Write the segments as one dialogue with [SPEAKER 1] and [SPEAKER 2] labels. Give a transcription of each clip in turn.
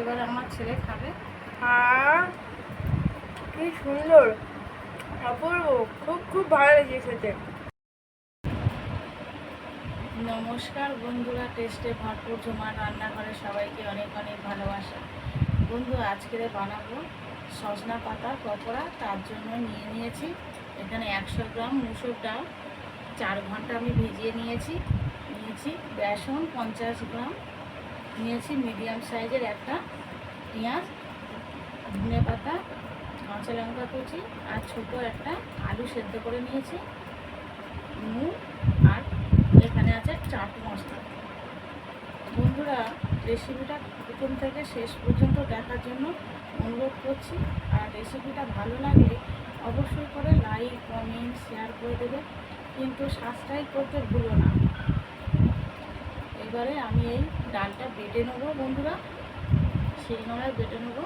[SPEAKER 1] এবার আমার ছেলে খাবে।
[SPEAKER 2] কি সুন্দর। অপূর্ব। খুব খুব ভালো লেগেছে খেতে।
[SPEAKER 1] নমস্কার বন্ধুরা, টেস্টে ভরপুর জমা রান্নাঘরে সবাইকে অনেক অনেক ভালোবাসা। বন্ধু, আজকে বানাবো সজনা পাতা পকোড়া। তার জন্য নিয়ে নিয়েছি এখানে একশো গ্রাম মুসুর ডাল। চার ঘণ্টা আমি ভিজিয়ে নিয়েছি। নিয়েছি বেসন পঞ্চাশ গ্রাম। নিয়েছি মিডিয়াম সাইজের একটা পেঁয়াজ, ধনে পাতা, কাঁচা লঙ্কা কুচি আর ছোটো একটা আলু সেদ্ধ করে নিয়েছি, নুন আর এখানে আছে চাট মশলা। বন্ধুরা, রেসিপিটা প্রথম থেকে শেষ পর্যন্ত দেখার জন্য অনুরোধ করছি। আর রেসিপিটা ভালো লাগলে অবশ্যই করে লাইক, কমেন্ট, শেয়ার করে দেবে। কিন্তু সাবস্ক্রাইব করতে ভুলো না। এবারে আমি এই ডালটা বেটে নেব বন্ধুরা। সেই নোড়ায় বেটে নেব।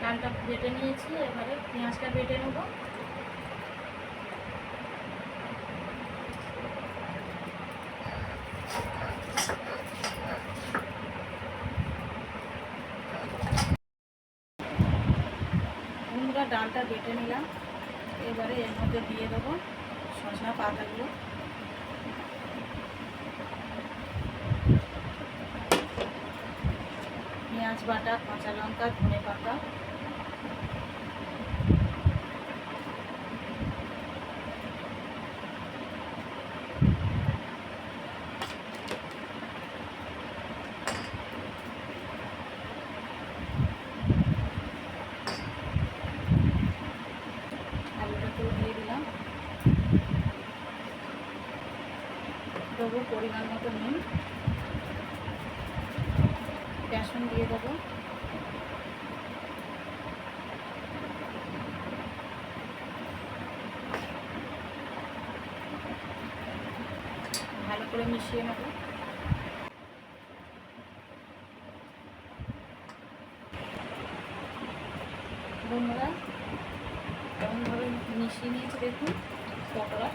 [SPEAKER 1] ডালটা বেটে নিয়েছি, এবারে পেঁয়াজটা বেটে নেব। ডালটা বেটে নিলাম। এবারে এর মধ্যে দিয়ে দেবো সজনা পাতাগুলো। পেঁয়াজ বাটা কাঁচা লঙ্কা ধনে পাতা। পরিমাণ মতো নুন। বেসন দিয়ে দেবো। ভালো করে মিশিয়ে নেব। বন্ধুরা কেমনভাবে মিশিয়ে নিয়েছি দেখুন, পকোড়া।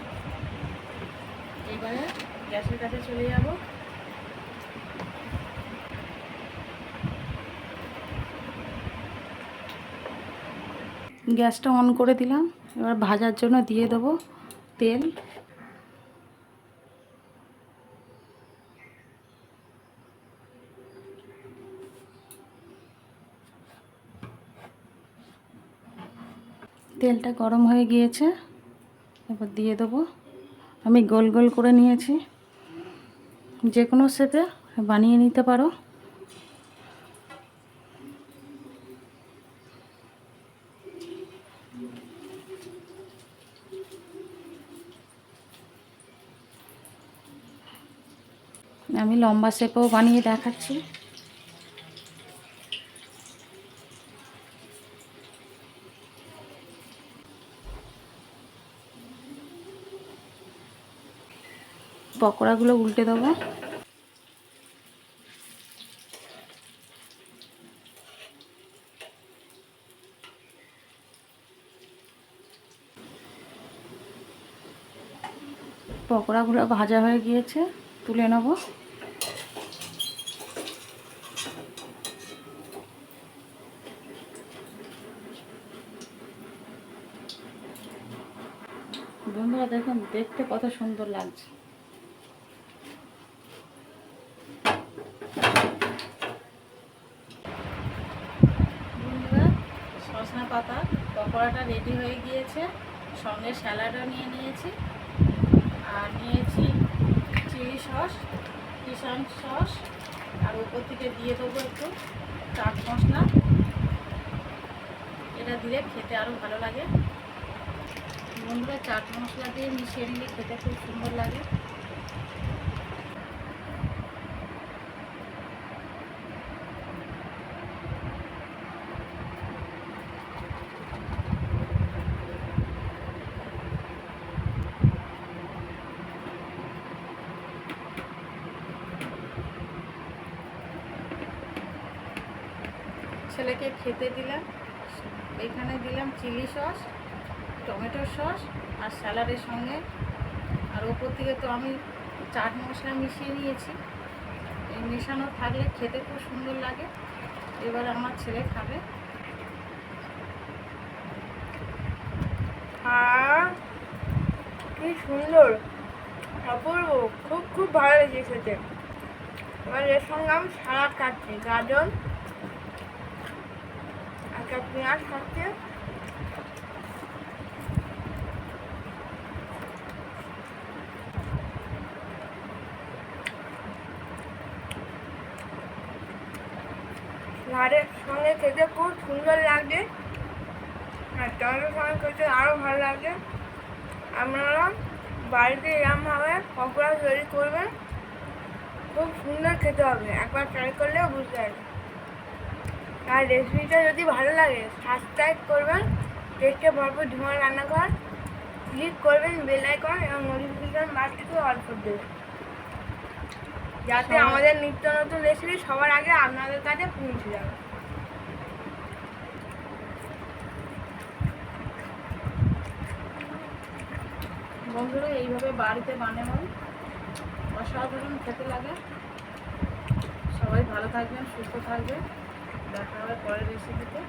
[SPEAKER 1] এবারে গ্যাসের কাছে চলে যাব। গ্যাসটা অন করে দিলাম। এবার ভাজার জন্য দিয়ে দেবো তেল। তেলটা গরম হয়ে গিয়েছে, এবার দিয়ে দেবো। আমি গোল গোল করে নিয়েছি। যে কোনো শেপে বানিয়ে নিতে পারো। আমি লম্বা শেপেও বানিয়ে দেখাচ্ছি। পকোড়াগুলো উল্টে দেবো। পকোড়াগুলো ভাজা হয়ে গিয়েছে তুলে নেব। বন্ধুরা দেখুন, দেখতে কত সুন্দর লাগছে। সজনা পাতা, পকোড়াটা রেডি হয়ে গিয়েছে। সঙ্গে স্যালাডও নিয়ে নিয়েছি। আর নিয়েছি চিলি সস কিষান সস। আর উপর থেকে দিয়ে দেবো একটু চাট মশলা। এটা দিলে খেতে আরও ভালো লাগে। বন্ধুরা, চাট মশলা দিয়ে মিশিয়ে নিলে খেতে খুব সুন্দর লাগে। ছেলেকে খেতে দিলাম, এখানে দিলাম চিলি সস। টমেটো সস আর স্যালাডের সঙ্গে। আর ওপর থেকে তো আমি চাট মশলা মিশিয়ে নিয়েছি। এই মেশানো থাকলে খেতে খুব সুন্দর লাগে। এবার আমার ছেলে খাবে।
[SPEAKER 2] আর কি সুন্দর। অপূর্ব, খুব খুব ভালো লেগেছে খেতে। এবার এর সঙ্গে আমি সালাদ কাটছি গাজর, একটা পেঁয়াজ খাচ্ছি ভাতের সঙ্গে খেতে খুব সুন্দর লাগছে আর টমেটোর সঙ্গে খেতে আরও ভালো লাগছে আপনারা বাড়িতে এরমভাবে পকোড়া তৈরি করবেন, খুব সুন্দর খেতে হবে। একবার ট্রাই করলেও বুঝতে পারবেন। আর রেসিপিটা যদি ভালো লাগে সাবস্ক্রাইব করবেন টেস্টে ভরপুর ধোঁয়া রান্নাঘর। ক্লিক করবেন বেল আইকন এবং নোটিফিকেশন বারটিকে অল করে দেবেন। যাতে আমাদের নিত্য নতুন রেসিপি সবার আগে আপনাদের কাছে পৌঁছে যাবে।
[SPEAKER 1] বন্ধুরা এইভাবে বাড়িতে বানাবেন অসাধারণ খেতে লাগে। সবাই ভালো থাকবেন সুস্থ থাকবেন। দেখা হবে পরের রেসিপিতে